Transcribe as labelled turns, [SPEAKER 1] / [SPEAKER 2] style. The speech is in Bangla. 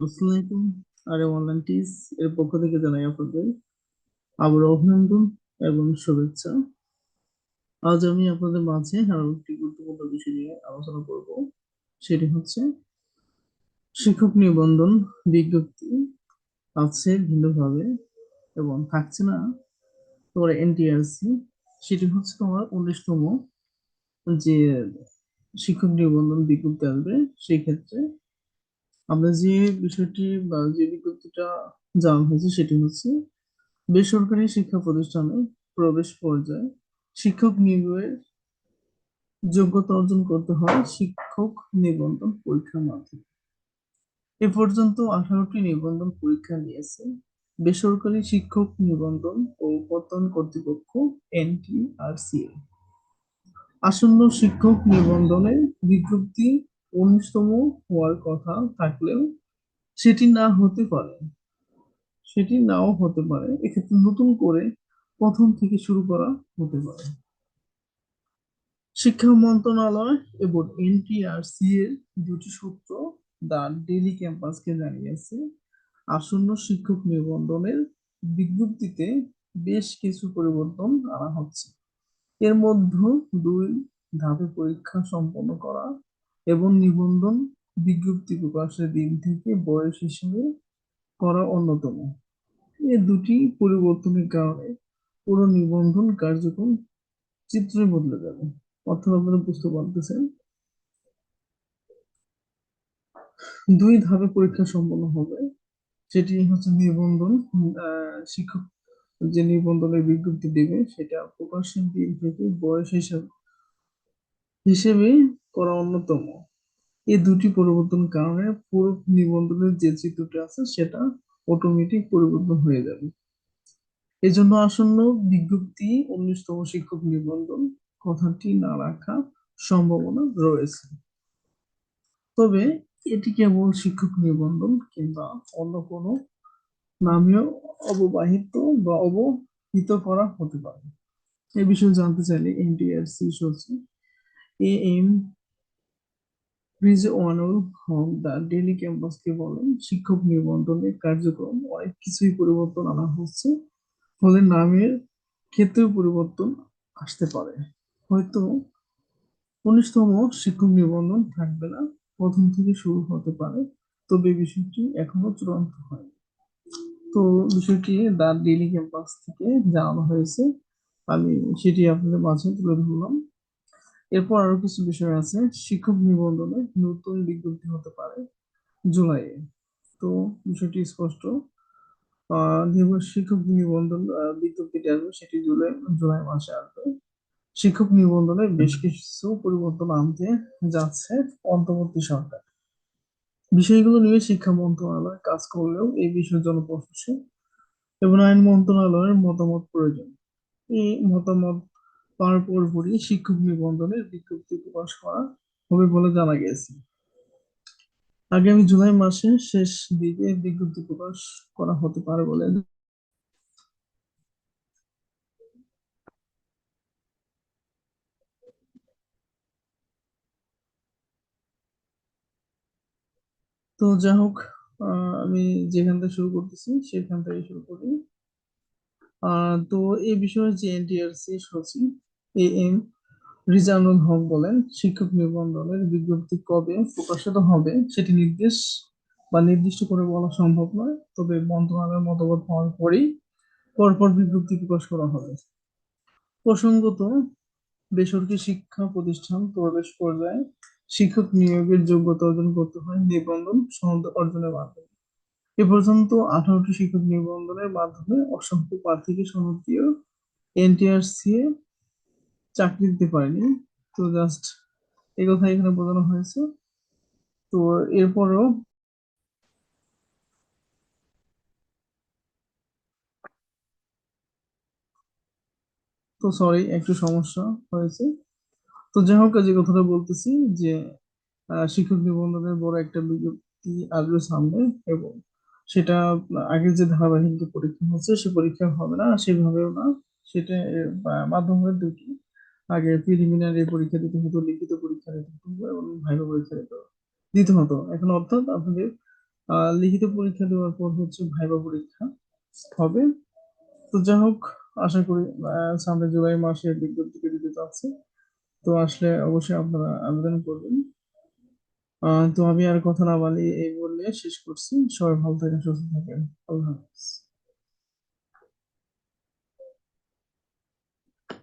[SPEAKER 1] আসসালামু আলাইকুম। আরে অনলাইন টিস এর পক্ষ থেকে জানাই আপনাদের আবার অভিনন্দন এবং শুভেচ্ছা। আজ আমি আপনাদের মাঝে আরও একটি গুরুত্বপূর্ণ বিষয় নিয়ে আলোচনা করব। সেটি হচ্ছে শিক্ষক নিবন্ধন বিজ্ঞপ্তি আছে ভিন্নভাবে এবং থাকছে না তোমার এনটিআরসি সেটি হচ্ছে তোমার উনিশতম যে শিক্ষক নিবন্ধন বিজ্ঞপ্তি আসবে, সেই ক্ষেত্রে আমরা যে বিষয়টি বা যে বিজ্ঞপ্তিটা জানানো হয়েছে সেটি হচ্ছে বেসরকারি শিক্ষা প্রতিষ্ঠানে প্রবেশ পর্যায়ে শিক্ষক নিয়োগের যোগ্যতা অর্জন করতে হয় শিক্ষক নিবন্ধন পরীক্ষার মাধ্যমে। এ পর্যন্ত আঠারোটি নিবন্ধন পরীক্ষা নিয়েছে। বেসরকারি শিক্ষক নিবন্ধন ও প্রত্যয়ন কর্তৃপক্ষ এনটিআরসিএ আসন্ন শিক্ষক নিবন্ধনের বিজ্ঞপ্তি উনিশতম হওয়ার কথা থাকলেও সেটি না হতে পারে। সেটি নাও হতে পারে। এক্ষেত্রে নতুন করে প্রথম থেকে শুরু করা হতে পারে। শিক্ষা মন্ত্রণালয় এবং এনটিআরসি এর দুটি সূত্র দা ডেলি ক্যাম্পাসকে জানিয়েছে, আসন্ন শিক্ষক নিবন্ধনের বিজ্ঞপ্তিতে বেশ কিছু পরিবর্তন আনা হচ্ছে। এর মধ্যে দুই ধাপে পরীক্ষা সম্পন্ন করা এবং নিবন্ধন বিজ্ঞপ্তি প্রকাশের দিন থেকে বয়স হিসেবে করা অন্যতম। এই দুটি পরিবর্তনের কারণে পুরো নিবন্ধন কার্যক্রম চিত্রই বদলে যাবে। অর্থাৎ আপনারা বুঝতে পারতেছেন দুই ধাপে পরীক্ষা সম্পন্ন হবে। সেটি হচ্ছে নিবন্ধন শিক্ষক যে নিবন্ধনের বিজ্ঞপ্তি দেবে সেটা প্রকাশের দিন থেকে বয়স হিসাবে হিসেবে করা অন্যতম। এই দুটি পরিবর্তন কারণে পুরো নিবন্ধনের যে চিত্রটা আছে, সেটা অটোমেটিক পরিবর্তন হয়ে যাবে। এজন্য আসন্ন বিজ্ঞপ্তি উনিশতম শিক্ষক নিবন্ধন কথাটি না রাখা সম্ভাবনা রয়েছে। তবে এটি কেবল শিক্ষক নিবন্ধন কিংবা অন্য কোনো নামেও অববাহিত বা অবহিত করা হতে পারে। এ বিষয়ে জানতে চাইলে এনটিআরসি সচিব A M Rizwanul Haque the daily ক্যাম্পাসকে বলেন, শিক্ষক নিবন্ধনের কার্যক্রম অনেক কিছুই পরিবর্তন আনা হচ্ছে, ফলে নামের ক্ষেত্রেও পরিবর্তন আসতে পারে। হয়তো উনিশতম শিক্ষক নিবন্ধন থাকবে না, প্রথম থেকে শুরু হতে পারে, তবে বিষয়টি এখনও চূড়ান্ত হয়নি। তো বিষয়টি দা ডেইলি ক্যাম্পাস থেকে জানানো হয়েছে, আমি সেটি আপনাদের মাঝে তুলে ধরলাম। এরপর আরও কিছু বিষয় আছে। শিক্ষক নিবন্ধনে নতুন বিজ্ঞপ্তি হতে পারে জুলাইয়ে। তো বিষয়টি স্পষ্ট। শিক্ষক নিবন্ধন বিজ্ঞপ্তিটি আসবে সেটি জুলাই জুলাই মাসে আসবে। শিক্ষক নিবন্ধনে বেশ কিছু পরিবর্তন আনতে যাচ্ছে অন্তর্বর্তী সরকার। বিষয়গুলো নিয়ে শিক্ষা মন্ত্রণালয় কাজ করলেও এই বিষয়ের জন্য এবং আইন মন্ত্রণালয়ের মতামত প্রয়োজন। এই মতামত পাওয়ার পরপরই শিক্ষক নিবন্ধনের বিজ্ঞপ্তি প্রকাশ করা হবে বলে জানা গেছে। আগামী জুলাই মাসের শেষ দিকে বিজ্ঞপ্তি প্রকাশ করা হতে পারে বলে তো যাই হোক আমি যেখান থেকে শুরু করতেছি সেখান থেকে শুরু করি। তো এই বিষয়ে যে এনটিআরসি সচিব এ এম রিজানুল হক বলেন, শিক্ষক নিবন্ধনের বিজ্ঞপ্তি কবে প্রকাশিত হবে সেটি নির্দেশ বা নির্দিষ্ট করে বলা সম্ভব নয়, তবে মন্ত্রণালয়ের মতামত হওয়ার পরেই পরপর বিজ্ঞপ্তি প্রকাশ করা হবে। প্রসঙ্গত, বেসরকারি শিক্ষা প্রতিষ্ঠান প্রবেশ পর্যায়ে শিক্ষক নিয়োগের যোগ্যতা অর্জন করতে হয় নিবন্ধন সনদ অর্জনের মাধ্যমে। এ পর্যন্ত আঠারোটি শিক্ষক নিবন্ধনের মাধ্যমে অসংখ্য প্রার্থীকে সনদ দিয়েও এনটিআরসি চাকরি দিতে পারেনি। তো জাস্ট এই কথা এখানে বোঝানো হয়েছে। তো এরপরও তো সরি একটু সমস্যা হয়েছে। তো যাই হোক যে কথাটা বলতেছি যে শিক্ষক নিবন্ধনের বড় একটা বিজ্ঞপ্তি আসবে সামনে এবং সেটা, আগের যে ধারাবাহিক পরীক্ষা হচ্ছে, সে পরীক্ষা হবে না, সেভাবেও না, সেটা মাধ্যমের দুটি আগে প্রিলিমিনারি পরীক্ষা দিতে হতো, লিখিত পরীক্ষা দিতে হতো এবং ভাইভা পরীক্ষা দিতে দিতে হতো। এখন অর্থাৎ আপনাদের লিখিত পরীক্ষা দেওয়ার পর হচ্ছে ভাইবা পরীক্ষা হবে। তো যাই হোক, আশা করি সামনে জুলাই মাসে বিজ্ঞপ্তি দিতে চাচ্ছে। তো আসলে অবশ্যই আপনারা আবেদন করবেন। তো আমি আর কথা না বাড়িয়ে এই বলে শেষ করছি। সবাই ভালো থাকেন, সুস্থ থাকেন। আল্লাহ হাফিজ।